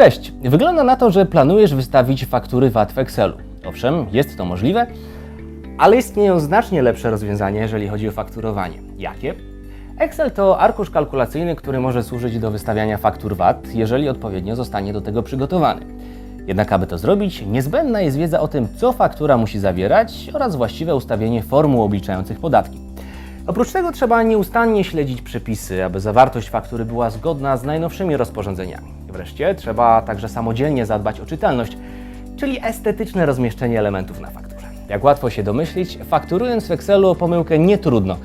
Cześć! Wygląda na to, że planujesz wystawić faktury VAT w Excelu. Owszem, jest to możliwe, ale istnieją znacznie lepsze rozwiązania, jeżeli chodzi o fakturowanie. Jakie? Excel to arkusz kalkulacyjny, który może służyć do wystawiania faktur VAT, jeżeli odpowiednio zostanie do tego przygotowany. Jednak aby to zrobić, niezbędna jest wiedza o tym, co faktura musi zawierać oraz właściwe ustawienie formuł obliczających podatki. Oprócz tego trzeba nieustannie śledzić przepisy, aby zawartość faktury była zgodna z najnowszymi rozporządzeniami. Wreszcie trzeba także samodzielnie zadbać o czytelność, czyli estetyczne rozmieszczenie elementów na fakturze. Jak łatwo się domyślić, fakturując w Excelu pomyłkę nie trudno.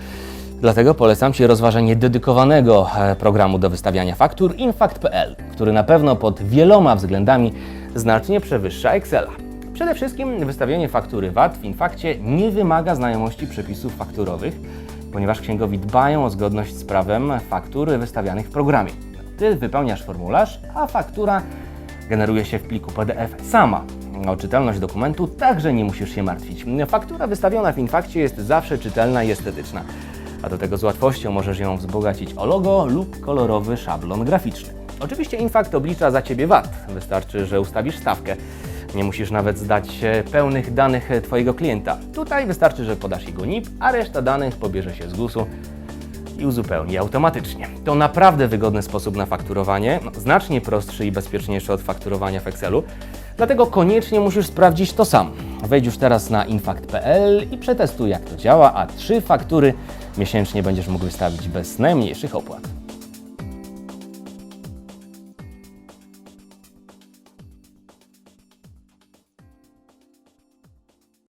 Dlatego polecam Ci rozważenie dedykowanego e, programu do wystawiania faktur infact.pl, który na pewno pod wieloma względami znacznie przewyższa Excela. Przede wszystkim wystawienie faktury VAT w Infakcie nie wymaga znajomości przepisów fakturowych, ponieważ księgowi dbają o zgodność z prawem faktur wystawianych w programie. Ty wypełniasz formularz, a faktura generuje się w pliku PDF sama. O czytelność dokumentu także nie musisz się martwić. Faktura wystawiona w Infakcie jest zawsze czytelna i estetyczna, a do tego z łatwością możesz ją wzbogacić o logo lub kolorowy szablon graficzny. Oczywiście Infact oblicza za Ciebie VAT, wystarczy, że ustawisz stawkę. Nie musisz nawet zdać e, pełnych danych e, Twojego klienta. Tutaj wystarczy, że podasz jego NIP, a reszta danych pobierze się z GUS-u i uzupełni automatycznie. To naprawdę wygodny sposób na fakturowanie, no, znacznie prostszy i bezpieczniejszy od fakturowania w Excelu. Dlatego koniecznie musisz sprawdzić to sam. Wejdź już teraz na infact.pl i przetestuj jak to działa, a trzy faktury miesięcznie będziesz mógł wystawić bez najmniejszych opłat.